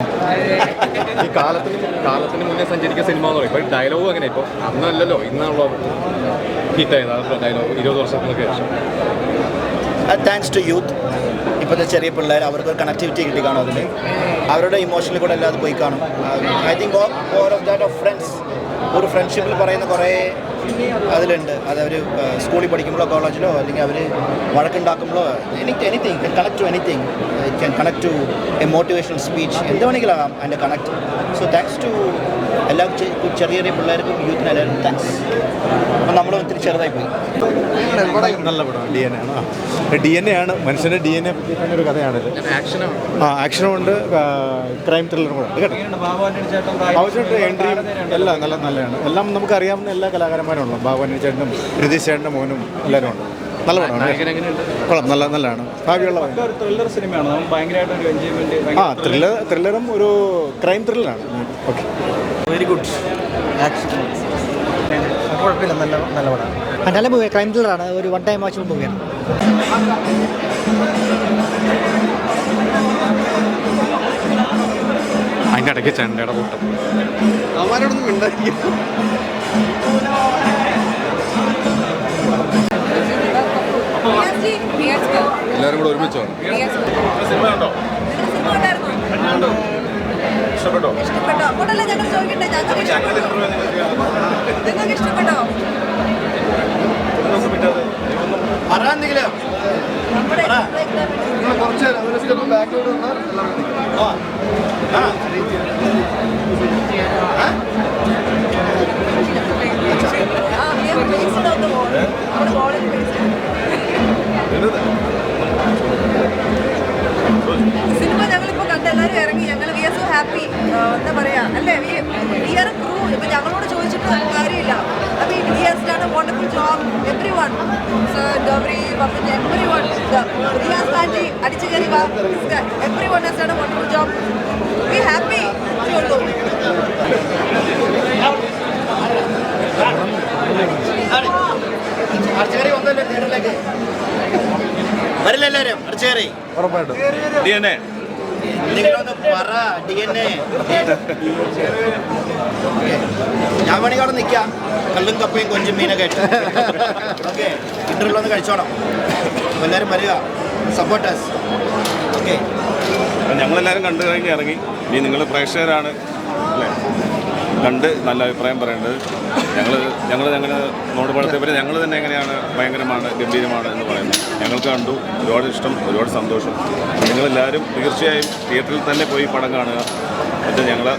ഈ കാലത്തിന് കാലത്തിന് മുന്നേ സഞ്ചരിക്കുന്ന സിനിമ എന്ന് പറയും ഇപ്പൊ ഡയലോഗ് അങ്ങനെ ഇപ്പൊ അന്നല്ലല്ലോ ഇന്നാണല്ലോ ഹിറ്റായത് ഡയലോഗ് ഇരുപത് വർഷങ്ങൾക്ക് ശേഷം. താങ്ക്സ് ടു യൂത്ത് ഇപ്പോഴത്തെ ചെറിയ പിള്ളേർ അവർക്ക് ഒരു കണക്ടിവിറ്റി കിട്ടി കാണും അതിന്. അവരുടെ ഇമോഷനിൽ കൂടെ അല്ലാതെ പോയി കാണും. I think all of that of friends ഒരു ഫ്രണ്ട്ഷിപ്പിൽ പറയുന്ന കുറേ അതിലുണ്ട്. അത് അവർ സ്കൂളിൽ പഠിക്കുമ്പോഴോ കോളേജിലോ അല്ലെങ്കിൽ അവർ വഴക്കുണ്ടാക്കുമ്പോഴോ എനിക്ക് anything connect to anything it can connect to a motivational speech എന്ത് വേണമെങ്കിലും ആകാം അതിന്റെ കണക്ട് സോ താങ്ക്സ് ടു എല്ലാ ചെറിയ ചെറിയ പിള്ളേർക്കും യൂത്തിന് എല്ലാവരും താങ്ക്സ് അപ്പം നമ്മൾ ഒത്തിരി ചെറുതായി പോയി. നല്ല പടം. ഡി എൻ എ ആണ്. ഡി എൻ എ ആണ്. മനുഷ്യന്റെ ഡി എൻ എ പറ്റി തന്നെ ഒരു കഥയാണിത് ആ ആക്ഷനും ഉണ്ട്. ക്രൈം ത്രില്ലറും കൂടെ ഉണ്ട്. കേട്ടോ? എൻട്രിയും എല്ലാം നല്ല നല്ലതാണ്. എല്ലാം നമുക്ക് അറിയാവുന്ന എല്ലാ കലാകാരന്മാരും ഉള്ളു ബാബുവിന്റെ ചേട്ടനും രതീഷ് ചേട്ടന്റെ മോനും എല്ലാവരും ഉണ്ട്. നല്ല പടമാണ്. കൊള്ളാം. നല്ല നല്ലതാണ്. ഭാവിയുള്ള ത്രില്ലർ സിനിമയാണ് ആ ത്രില്ലർ ത്രില്ലറും ഒരു ക്രൈം ത്രില്ലറാണ് ഓക്കെ. വെരി ഗുഡ് കുഴപ്പമില്ല നല്ല നല്ല പടമാണ് നല്ല മൂവി ക്രൈം ത്രില്ലറാണ് ഒരു വൺ ടൈം വാച്ച് മൂവിയാണ് അതിന്റെ ഇടയ്ക്ക് ചെണ്ടയുടെ കൂട്ടം. അവരോടൊന്നും ഉണ്ടായിരിക്കും എല്ലാവരും കൂടെ ഒരുമിച്ചാണ് സിനിമ ഉണ്ടോ ഇഷ്ടപ്പെട്ടോ ഇഷ്ടപ്പെട്ടോ അങ്ങോട്ടല്ല ഞങ്ങൾ ചോദിക്കട്ടെ ഞങ്ങൾക്ക് വാ has done has done job. Be job we happy ഉള്ളൂ അർച്ചകറി വന്നല്ലോ തിയേറ്ററിലേക്ക്? വരില്ല എല്ലാവരും അർച്ചകറി ഉറപ്പായിട്ടും. ഡി എൻ എ നിങ്ങളൊന്ന് പറ ഡി എൻ എ ഞാൻ വേണമെങ്കിൽ അവിടെ നിൽക്കാം. കല്ലും കപ്പയും കൊഞ്ചും മീനൊക്കെ ഇട്ട് ഓക്കെ. ഇന്റർവ്യൂ ഒന്ന് കഴിച്ചോണം എല്ലാവരും വരിക. സപ്പോർട്ടേഴ്സ് ഓക്കെ ഞങ്ങളെല്ലാവരും കണ്ടു കഴിഞ്ഞ് ഇറങ്ങി. ഇനി നിങ്ങൾ പ്രേക്ഷകരാണ്. അല്ലേ? കണ്ട് നല്ല അഭിപ്രായം പറയേണ്ടത്. ഞങ്ങൾ ഞങ്ങൾ ഞങ്ങൾ നോട് പടത്തെപ്പറ്റി ഞങ്ങൾ തന്നെ എങ്ങനെയാണ് ഭയങ്കരമാണ് ഗംഭീരമാണ് എന്ന് പറയുന്നത്. ഞങ്ങൾക്ക് കണ്ടു. ഒരുപാട് ഇഷ്ടം ഒരുപാട് സന്തോഷം. നിങ്ങളെല്ലാവരും തീർച്ചയായും തിയേറ്ററിൽ തന്നെ പോയി പടം കാണുക. എന്നിട്ട് ഞങ്ങളെ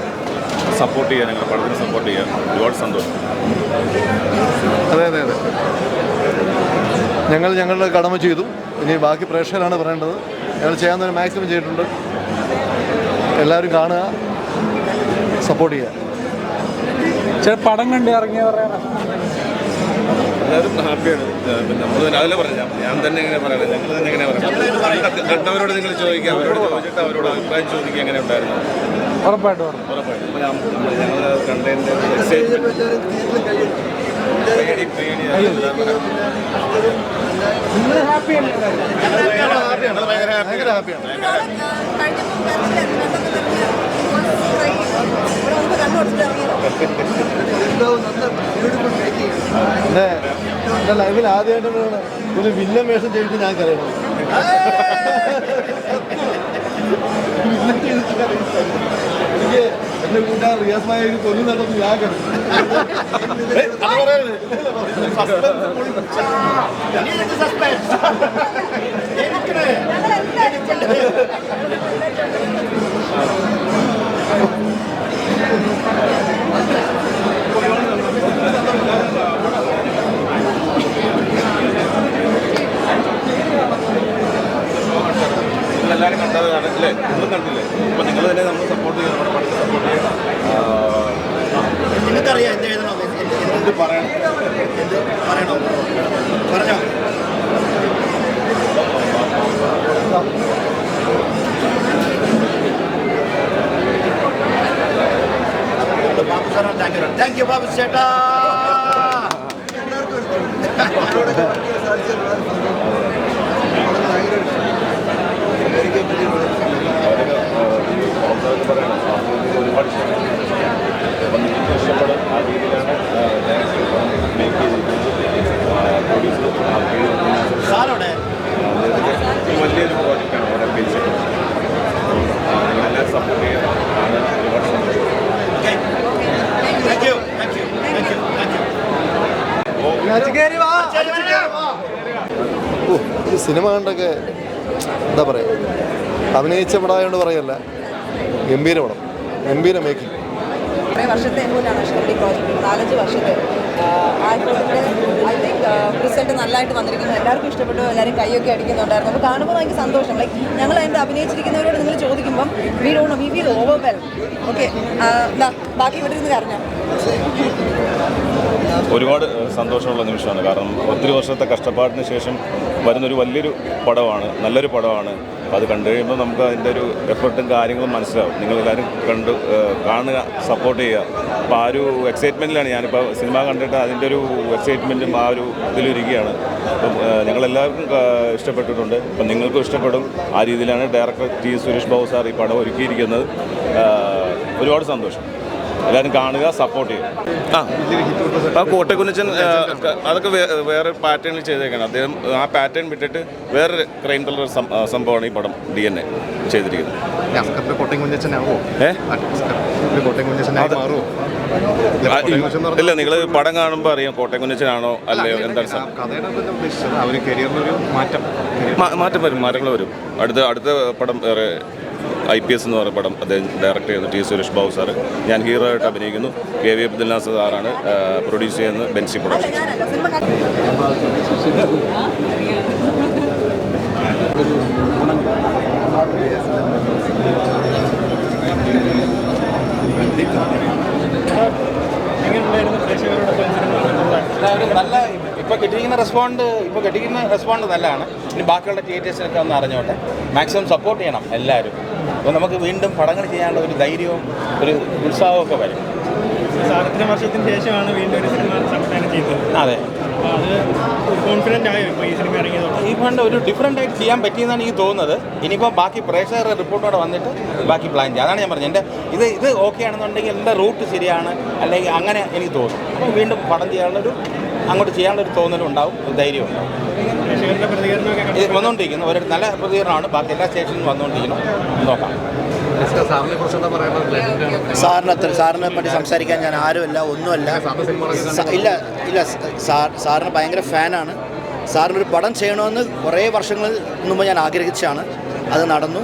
സപ്പോർട്ട് ചെയ്യുക. ഞങ്ങളുടെ പടത്തിന് സപ്പോർട്ട് ചെയ്യുക. ഒരുപാട് സന്തോഷം. അതെ അതെ അതെ. ഞങ്ങൾ ഞങ്ങളുടെ കടമ ചെയ്തു. ഇനി ബാക്കി പ്രേക്ഷകരാണ് പറയേണ്ടത്. ഞങ്ങൾ ചെയ്യാൻ തന്നെ മാക്സിമം ചെയ്തിട്ടുണ്ട്. എല്ലാവരും കാണുക സപ്പോർട്ട് ചെയ്യുക. ചില പടം കണ്ട് ഇറങ്ങിയ എല്ലാവരും ഹാപ്പിയാണ്. നമ്മൾ ഞാൻ തന്നെ എങ്ങനെ പറയണം ഞങ്ങൾ തന്നെ എങ്ങനെ പറയണം കണ്ടവരോട് നിങ്ങൾ ചോദിക്കുക അവരോട് ചോദിച്ചിട്ട് അവരോട് അഭിപ്രായം ചോദിക്കുക എങ്ങനെ ഉണ്ടായിരുന്നു? ഉറപ്പായിട്ടും ഞങ്ങൾ കണ്ടതിന്റെ പേടി എന്റെ ലൈഫിൽ ആദ്യമായിട്ടാണ് ഒരു വില്ലൻ വേഷം ചെയ്തിട്ട് ഞാൻ കരയുന്നു എനിക്ക് എന്റെ കൂട്ടുകാർ റിയാസ് മായ കൊല്ലു നടന്നു ഞാൻ കറിയും നിങ്ങളെല്ലാവരും കണ്ടത് അല്ലേ നിങ്ങളും കണ്ടില്ലേ? അപ്പോൾ നിങ്ങൾ തന്നെ നമ്മൾ സപ്പോർട്ട് ചെയ്യുന്നു നമ്മുടെ പടത്തെ സപ്പോർട്ട് ചെയ്യുക നിങ്ങൾക്കറിയാം എന്ത് എഴുതണോ? എന്ത് പറയണം? എന്ത് പറയണോ? പറഞ്ഞോ. ബാബു സാറാണ് thank you thank you Babu ചേട്ടാ. സിനിമ കണ്ടൊക്കെ എന്താ പറയുക? അഭിനയിച്ച പടമായതുകൊണ്ട് പറയല്ല. ഗംഭീര പടം. ഗംഭീര മേക്കിംഗ്. കുറേ വർഷത്തെ എഫോർട്ടാണ് ഷെർഡി പ്രോജക്റ്റ് നാലഞ്ച് വർഷത്തെ. ആ ഐ തിങ്ക് റിസൾട്ട് നല്ലതായിട്ട് വന്നിരിക്കുന്നു. എല്ലാവർക്കും ഇഷ്ടപ്പെട്ടു. എല്ലാവരും കൈയൊക്കെ അടിക്കുന്നുണ്ടായിരുന്നു. അപ്പോൾ കാണുമ്പോൾ എനിക്ക് സന്തോഷം. ലൈക്ക് ഞങ്ങൾ അതിന്റെ അഭിനയിച്ചിരിക്കുന്നവരോട് നിങ്ങൾ ചോദിക്കുമ്പം we don't we will over well okay ബാക്കി ഇവിടെ ഇരുന്ന് കരഞ്ഞോ? ഒരുപാട് സന്തോഷമുള്ള നിമിഷമാണ്. കാരണം ഒത്തിരി വർഷത്തെ കഷ്ടപ്പാടിന് ശേഷം വരുന്നൊരു വലിയൊരു പടമാണ് നല്ലൊരു പടമാണ്. അത് കണ്ടു കഴിയുമ്പോൾ നമുക്ക് അതിന്റെ ഒരു എഫർട്ടും കാര്യങ്ങളും മനസ്സിലാവും. നിങ്ങളെല്ലാവരും കണ്ട് കാണുക സപ്പോർട്ട് ചെയ്യുക. അപ്പോൾ ആ ഒരു എക്സൈറ്റ്മെന്റിലാണ് ഞാനിപ്പോൾ സിനിമ കണ്ടിട്ട് അതിന്റെ ഒരു എക്സൈറ്റ്മെന്റും ആ ഒരു ഇതിലിരിക്കുകയാണ്. അപ്പം ഞങ്ങളെല്ലാവർക്കും ഇഷ്ടപ്പെട്ടിട്ടുണ്ട്. അപ്പം നിങ്ങൾക്കും ഇഷ്ടപ്പെടും. ആ രീതിയിലാണ് director T Suresh Babu sir ഈ പടം ഒരുക്കിയിരിക്കുന്നത്. ഒരുപാട് സന്തോഷം. എല്ലാവരും കാണുക സപ്പോർട്ട് ചെയ്യുക. ആ. ആ കോട്ടക്കുന്നിച്ചൻ അതൊക്കെ വേറെ പാറ്റേണിൽ ചെയ്തേക്കാണ്. അദ്ദേഹം ആ പാറ്റേൺ വിട്ടിട്ട് വേറെ ക്രൈം ത്രില്ലർ സംഭവമാണ് ഈ പടം ഡി എൻ എ ചെയ്തിരിക്കുന്നത്. ഇല്ല നിങ്ങൾ പടം കാണുമ്പോൾ അറിയാം കോട്ടയം കുഞ്ഞച്ചനാണോ അല്ലയോ എന്താണ് മാറ്റം. മാറ്റം വരും മാറ്റങ്ങൾ വരും. അടുത്ത അടുത്ത പടം വേറെ ഐ പി എസ് എന്ന് പറയുന്ന പടം അദ്ദേഹം ഡയറക്റ്റ് ചെയ്യുന്നു. T Suresh Babu sir. ഞാൻ ഹീറോ ആയിട്ട് അഭിനയിക്കുന്നു. കെ വി അബ്ദുൽ നാസർ സാറാണ് പ്രൊഡ്യൂസ് ചെയ്യുന്നത് ബെൻസി പ്രൊഡക്ഷൻ നല്ല ഇപ്പോൾ കിട്ടിയിരിക്കുന്ന റെസ്പോണ്ട് ഇപ്പോൾ കിട്ടിയിരിക്കുന്ന റെസ്പോണ്ട് നല്ലതാണ്. ഇനി ബാക്കിയുള്ള തിയേറ്റേഴ്സിനൊക്കെ ഒന്ന് അറിഞ്ഞോട്ടെ. മാക്സിമം സപ്പോർട്ട് ചെയ്യണം എല്ലാവരും. അപ്പോൾ നമുക്ക് വീണ്ടും പടങ്ങൾ ചെയ്യാനുള്ള ഒരു ധൈര്യവും ഒരു ഉത്സാഹവും ഒക്കെ വരും. ഇത്ര വർഷത്തിന് ശേഷമാണ് വീണ്ടും ഒരു സിനിമ സംവിധാനം ചെയ്തത്. അതെ. കോൺഫിഡന്റ് ആയോ ഇപ്പോൾ ഈ സിനിമ ഈ ഫണ്ട് ഒരു ഡിഫറെന്റ് ആയിട്ട് ചെയ്യാൻ പറ്റിയെന്നാണ് എനിക്ക് തോന്നുന്നത്. ഇനിയിപ്പോൾ ബാക്കി പ്രേക്ഷകരുടെ റിപ്പോർട്ടോടെ വന്നിട്ട് ബാക്കി പ്ലാൻ ചെയ്യാം. അതാണ് ഞാൻ പറഞ്ഞത്. എന്റെ ഇത് ഇത് ഓക്കെ ആണെന്നുണ്ടെങ്കിൽ എന്റെ റൂട്ട് ശരിയാണ്. അല്ലെങ്കിൽ അങ്ങനെ എനിക്ക് തോന്നും. അപ്പോൾ വീണ്ടും പടം ചെയ്യാനുള്ളൊരു അങ്ങോട്ട് ചെയ്യാനുള്ളൊരു തോന്നലും ഉണ്ടാവും ഒരു ധൈര്യം ഉണ്ടാവും. ഇത് വന്നുകൊണ്ടിരിക്കുന്നു ഒരു നല്ല പ്രതികരണമാണ്. ബാക്കി എല്ലാ സ്റ്റേഷനിലും വന്നുകൊണ്ടിരിക്കുന്നു നോക്കാം. സാറിനെ അത്ര സാറിനെ പറ്റി സംസാരിക്കാൻ ഞാൻ ആരുമല്ല ഒന്നുമല്ല. ഇല്ല ഇല്ല. സാർ സാറിന് ഭയങ്കര ഫാനാണ്. സാറിനൊരു പടം ചെയ്യണമെന്ന് കുറേ വർഷങ്ങൾ മുമ്പ് ഞാൻ ആഗ്രഹിച്ചാണ് അത് നടന്നു.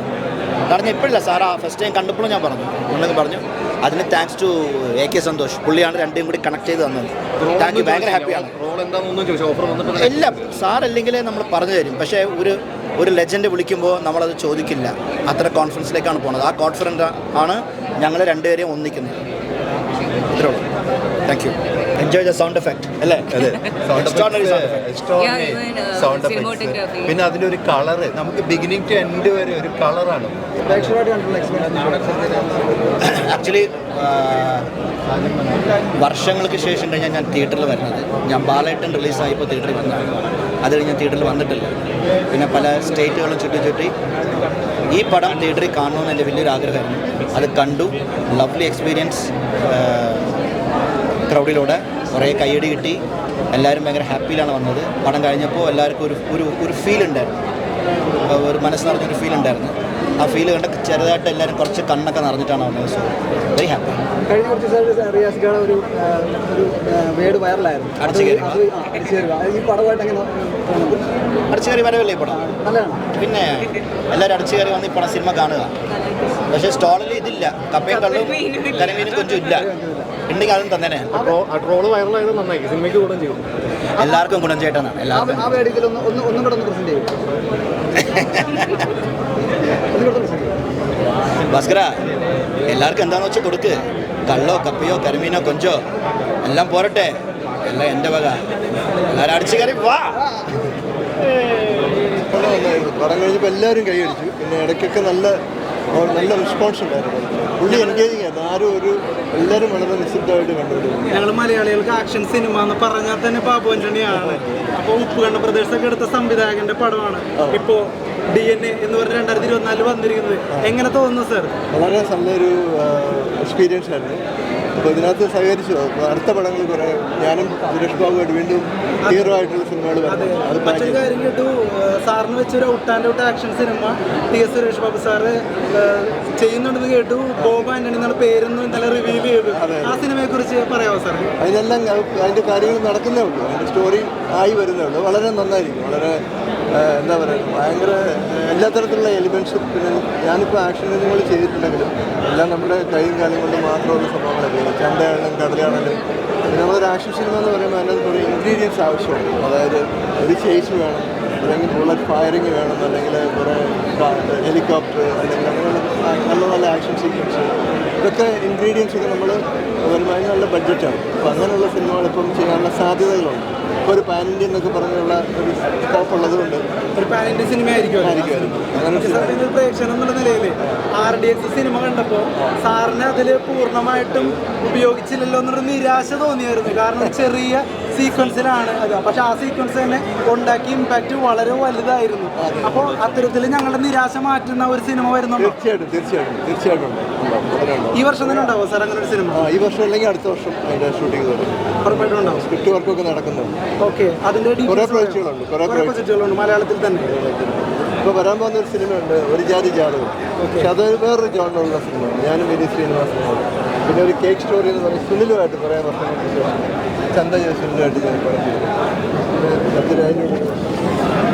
നടന്നു ഇപ്പോഴില്ല സാർ ആ ഫസ്റ്റ് ടൈം കണ്ടപ്പോഴും ഞാൻ പറഞ്ഞു. ഉണ്ടെന്ന് പറഞ്ഞു. അതിന് thanks to A K Santhosh. പുള്ളിയാണ് രണ്ടും കൂടി കണക്ട് ചെയ്ത് തന്നത്. താങ്ക് യു ഭയങ്കര ഹാപ്പിയാണ് എല്ലാം സാർ അല്ലെങ്കിലേ നമ്മൾ പറഞ്ഞു തരും. പക്ഷേ ഒരു ഒരു ലെജൻഡ് വിളിക്കുമ്പോൾ നമ്മളത് ചോദിക്കില്ല. അത്ര കോൺഫറൻസിലേക്കാണ് പോകുന്നത് ആ കോൺഫിഡന്റ് ആണ് ഞങ്ങൾ രണ്ടുപേരെയും ഒന്നിക്കുന്നത്. ഇത്രേ ഉള്ളൂ. Thank you enjoy the sound effect അല്ലേ? അതെ. Sound sound effect. പിന്നെ അതിന്റെ ഒരു കളറ് നമുക്ക് ബിഗിനിങ് ടു എൻഡ് വരെ ഒരു കളറാണ് ആക്ച്വലി വർഷങ്ങൾക്ക് ശേഷം കഴിഞ്ഞാൽ ഞാൻ തിയേറ്ററിൽ വരുന്നത്. ഞാൻ ബാലേട്ടൻ റിലീസായപ്പോൾ തിയേറ്ററിൽ വന്നതാണ്. അത് കഴിഞ്ഞ് ഞാൻ തിയേറ്ററിൽ വന്നിട്ടില്ല. പിന്നെ പല സ്റ്റേറ്റുകളും ചുറ്റി ചുറ്റി ഈ പടം തിയേറ്ററിൽ കാണണമെന്ന് എന്റെ വലിയൊരു ആഗ്രഹമായിരുന്നു. അത് കണ്ടു. ലവ്ലി എക്സ്പീരിയൻസ് ക്രൗഡിലൂടെ കുറേ കയ്യടി കിട്ടി. എല്ലാവരും ഭയങ്കര ഹാപ്പിയിലാണ് വന്നത്. പടം കഴിഞ്ഞപ്പോൾ എല്ലാവർക്കും ഒരു ഒരു ഒരു ഫീൽ ഉണ്ടായിരുന്നു. ഒരു മനസ്സ് നിറഞ്ഞൊരു ഫീൽ ഉണ്ടായിരുന്നു. ആ ഫീൽ കണ്ട ചെറുതായിട്ട് എല്ലാവരും കുറച്ച് കണ്ണൊക്കെ നിറഞ്ഞിട്ടാണ് വന്നത്. സോ വെരി ഹാപ്പി കഴിഞ്ഞ കുറച്ച് റിയാസ് ഒരു ഒരു വേട് വൈറലായിരുന്നു. അടിച്ചു കയറി. ഈ പടമായിട്ട് എങ്ങനെ? അടിച്ചു കയറി വരവല്ലേ ഈ പടം? നല്ലതാണ്. പിന്നെ എല്ലാവരും അടിച്ചു കയറി വന്ന് ഈ പടം സിനിമ കാണുക. പക്ഷേ സ്റ്റോളിൽ ഇതില്ല. കപ്പയും കള്ളും കരിമീനും കൊഞ്ചും ഇല്ല. ഉണ്ടെങ്കിൽ അതും തന്നെ ആ ട്രോൾ വൈറലായത് നന്നായി സിനിമയ്ക്ക് ചെയ്യും. എല്ലാവർക്കും ഗുണം ചേട്ടനാണ് എല്ലാവർക്കും. ആ ഒന്ന് ഒന്ന് ഒന്നും കൂടെ ഒന്ന് പ്രസന്റ് ചെയ്യും. ഭാസ്കര എല്ലാവർക്കും എന്താണെന്ന് വെച്ചാൽ കൊടുക്ക്. കള്ളോ കപ്പയോ കരിമീനോ കൊഞ്ചോ എല്ലാം പോരട്ടെ. എല്ലാം എന്റെ വക. എല്ലാവരും അടിച്ചു കയറി വാ. പടം കഴിഞ്ഞപ്പോൾ എല്ലാവരും കൈയടിച്ചു പിന്നെ ഇടയ്ക്കൊക്കെ നല്ല നല്ല റെസ്പോൺസ് ഉണ്ടായിരുന്നു. പുള്ളി എൻഗേജിങ് ആയിരുന്നു. ആരും ഒരു എല്ലാവരും വളരെ നിശ്ചിതമായിട്ട് കണ്ടുപിടിക്കുന്നു ഞങ്ങൾ മലയാളികൾക്ക് ആക്ഷൻ സിനിമ എന്ന് പറഞ്ഞാൽ തന്നെ ബാബു ആന്റണിയാണ്. അപ്പോൾ ഉപ്പ് കണ്ട പ്രദേശത്തൊക്കെ എടുത്ത സംവിധായകന്റെ പടമാണ്. ഇപ്പോ ഡി എൻ എ എന്ന് പറഞ്ഞ രണ്ടായിരത്തി ഇരുപത്തിനാലിൽ വന്നിരിക്കുന്നത്. എങ്ങനെ തോന്നുന്നു സർ വളരെ നല്ലൊരു എക്സ്പീരിയൻസ് ആയിരുന്നു. അപ്പോൾ ഇതിനകത്ത് സഹകരിച്ചു അടുത്ത പടങ്ങൾ കുറേ ഞാനും സുരേഷ് ബാബുമായിട്ട് വീണ്ടും ഹീറോ ആയിട്ടുള്ള സിനിമകൾ മറ്റൊരു. കാര്യം കേട്ടു സാറിന് വെച്ചൊരു out and out action cinema T S Suresh Babu sir ചെയ്യുന്നുണ്ടെന്ന് കേട്ടു. ബോബ് ആന്റണി എന്നുള്ള പേരൊന്നും ഇന്നലെ റിവീൽ ചെയ്തു ആ സിനിമയെ കുറിച്ച് പറയാമോ സാർ അതിനെല്ലാം അതിന്റെ കാര്യങ്ങൾ നടക്കുന്നേ ഉള്ളൂ. അതിന്റെ സ്റ്റോറി ആയി വരുന്നേ ഉള്ളൂ. വളരെ നന്നായിരിക്കും. വളരെ എന്താ പറയുക ഭയങ്കര എല്ലാ തരത്തിലുള്ള എലിമെൻസും പിന്നെ ഞാനിപ്പോൾ ആക്ഷൻ സിനിമകൾ ചെയ്തിട്ടുണ്ടെങ്കിലും എല്ലാം നമ്മുടെ കൈയും കാലം കൊണ്ട് മാത്രമുള്ള സംഭവങ്ങളൊക്കെ ചന്തയാണെങ്കിലും കടലാണെങ്കിലും. പിന്നെ നമ്മളൊരു ആക്ഷൻ സിനിമ എന്ന് പറയുമ്പോൾ അതിനകത്ത് കുറേ ഇൻഗ്രീഡിയൻസ് ആവശ്യമുണ്ട്. അതായത് ഒരു ചേച്ചി വേണം അല്ലെങ്കിൽ ബുള്ളറ്റ് ഫയറിങ് വേണം അല്ലെങ്കിൽ കുറേ ഹെലികോപ്റ്റർ അല്ലെങ്കിൽ അങ്ങനെയുള്ള നല്ല നല്ല ആക്ഷൻ സീക്വൻസ് ഇതൊക്കെ ഇൻഗ്രീഡിയൻസ് ഒക്കെ നമ്മൾ വരുമാനം നല്ല ബഡ്ജറ്റാണ് അപ്പോൾ അങ്ങനെയുള്ള സിനിമകൾ ഇപ്പം ചെയ്യാനുള്ള സാധ്യതകളുണ്ട്. ഇപ്പോൾ ഒരു പാൻ ഇന്ത്യ എന്നൊക്കെ പറഞ്ഞുള്ള ഒരു സ്കോപ്പ് ഉള്ളതുകൊണ്ട് ഒരു പാൻ ഇന്ത്യ സിനിമ ആയിരിക്കും ആയിരിക്കുമായിരിക്കും അങ്ങനെ പ്രേക്ഷകൻ എന്നുള്ള നിലയിൽ ആർ ഡി എക്സ് സിനിമ കണ്ടപ്പോൾ സാറിനെ അതിൽ പൂർണമായിട്ടും ഉപയോഗിച്ചില്ലല്ലോ എന്നൊരു നിരാശ തോന്നിയായിരുന്നു. കാരണം ചെറിയ സീക്വൻസിലാണ് അത്. പക്ഷെ ആ സീക്വൻസ് തന്നെ ഉണ്ടാക്കിയ ഇമ്പാക്റ്റ് വളരെ വലുതായിരുന്നു. അപ്പോൾ അത്തരത്തിൽ ഞങ്ങളുടെ നിരാശ മാറ്റുന്ന ഒരു സിനിമ വരുന്നുണ്ട്? തീർച്ചയായിട്ടും തീർച്ചയായിട്ടും തീർച്ചയായിട്ടും ഈ വർഷം തന്നെ ഉണ്ടാവും സാർ അങ്ങനെ ഒരു സിനിമ ഈ വർഷം അല്ലെങ്കിൽ അടുത്ത വർഷം അതിന്റെ ഷൂട്ടിംഗ് ഉറപ്പായിട്ടും ഉണ്ടാവും. സ്ക്രിപ്റ്റ് വർക്കൊക്കെ നടക്കുന്നുണ്ട്. ഓക്കെ അതിന്റെ കുറേ പ്രോജക്റ്റുകളുണ്ട് കുറേ പ്രോജക്റ്റുകളുണ്ട് മലയാളത്തിൽ തന്നെ. ഇപ്പോൾ വരാൻ പോകുന്ന ഒരു സിനിമയുണ്ട് ഒരു ജാതി ജാതകം. പക്ഷെ അത് വേറൊരു ജോണിലുള്ള സിനിമയാണ് ഞാനും വിനീത് ശ്രീനിവാസനോട് പിന്നെ ഒരു കേക്ക് സ്റ്റോറി എന്ന് പറഞ്ഞാൽ സുനിലുമായിട്ട് കുറേ വർഷങ്ങൾക്ക് ശേഷം ചന്ത സുനിലുമായിട്ട് ഞാൻ പറഞ്ഞു അതിന്